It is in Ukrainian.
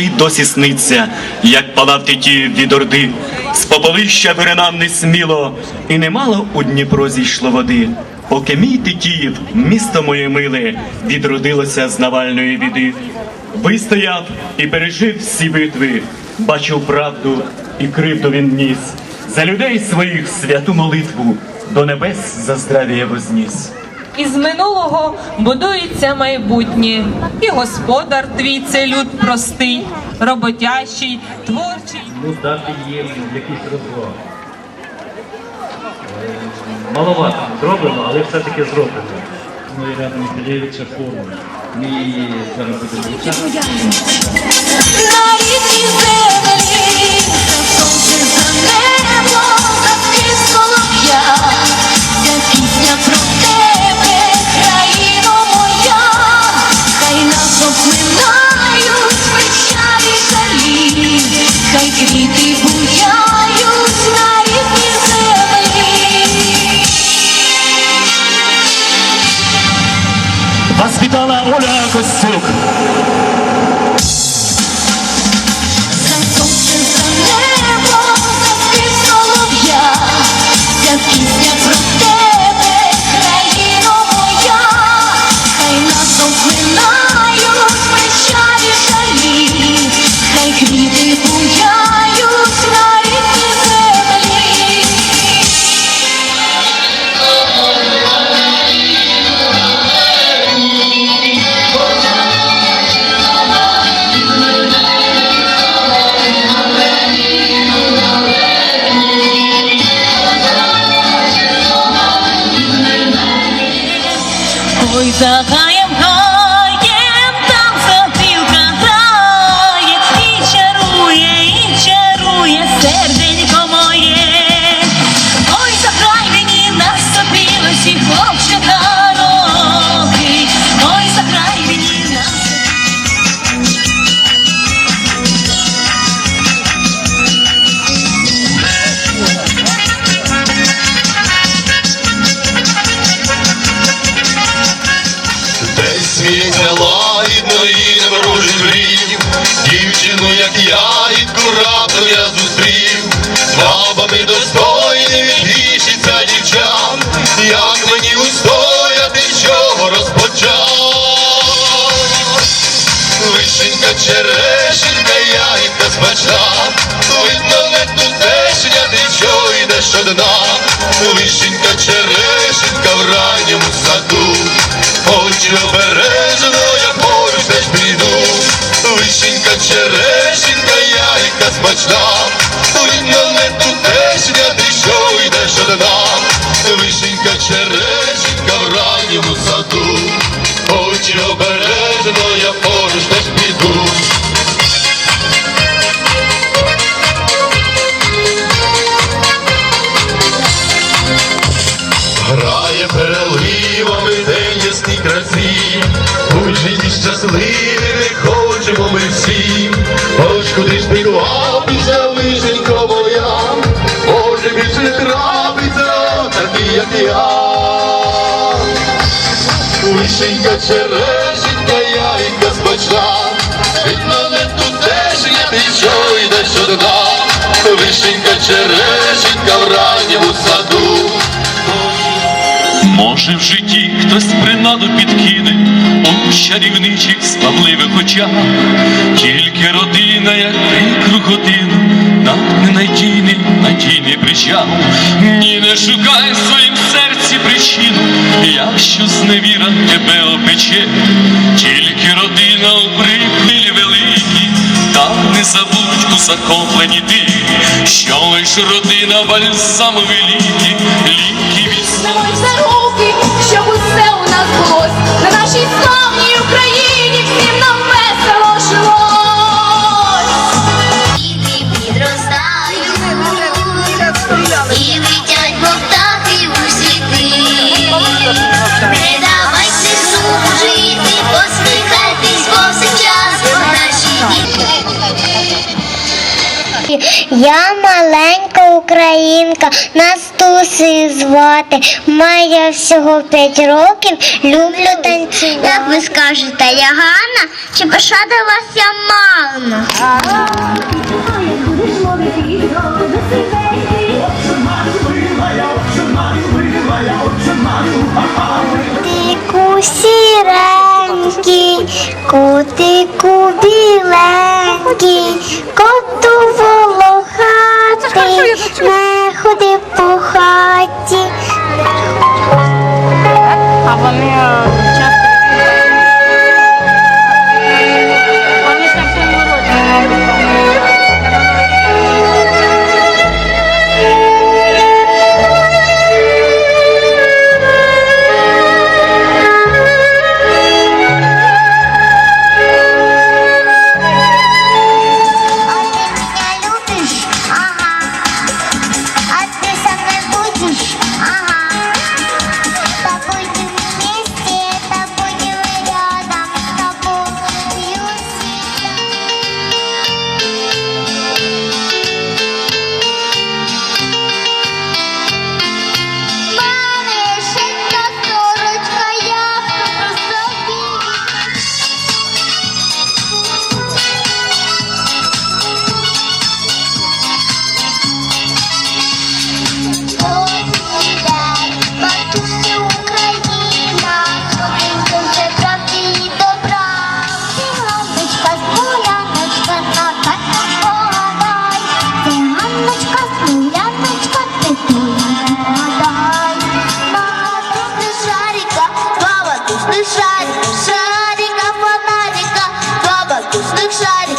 І досі сниться, як палав Тетіїв від орди, з поповища виринав несміло, і немало у Дніпро зійшло води. Поки мій Тетіїв, місто моє миле, відродилося з Навальної біди. Вистояв і пережив всі битви, бачив правду і кривду він ніс. За людей своїх святу молитву до небес за здравіє возніс. Із минулого будується майбутнє, і господар твій це люд простий, роботящий, творчий. ну, дати їм якийсь розваг. Е, Маловато зроблено, але все-таки зроблено. Ну і рядом подивиться форму. Ми її зараз будемо Вас вітала Оля Костюк. Ako'y sakayang hanggang дівчину, як я, і раптом я зустрів, з бабами достойними тішиться дівчат, як мені устояти, чого розпочать. Вишенька, черешенька, ягідка смачна, видно не тутешня, ти чого йдеш одна, Вишенька, черешенька в ранньому саду, Очі обережно, хоч куди ж підлапися, вишенько моя, може більше не трапиться, такі, як я. Вишенька, черешенька, яйка смачна, видно не тутешня, ти що йдеш одна, Вишенька, черешенька в ранньому саду. Може в житті хтось принаду підкине у чарівничих славливих очах, тільки родина, як прикру годину, нам ненадійний, надійний причал. Ні, не шукай в своїм серці причину, якщо зневіра тебе опече, тільки родина у прикрилі великій, та не забудь у захопленні ти, що лиш родина бальзам великі, ліки від наші. Я маленька українка, нас туси звати. Маю всього п'ять років, люблю танцювати. Як ви скажете, я Ганна чи пошадилася марно? Котику сіренький, котику біленький, коту не по хаті. А вони воздушных шарик, шарика, фонарика, два воздушных шарика.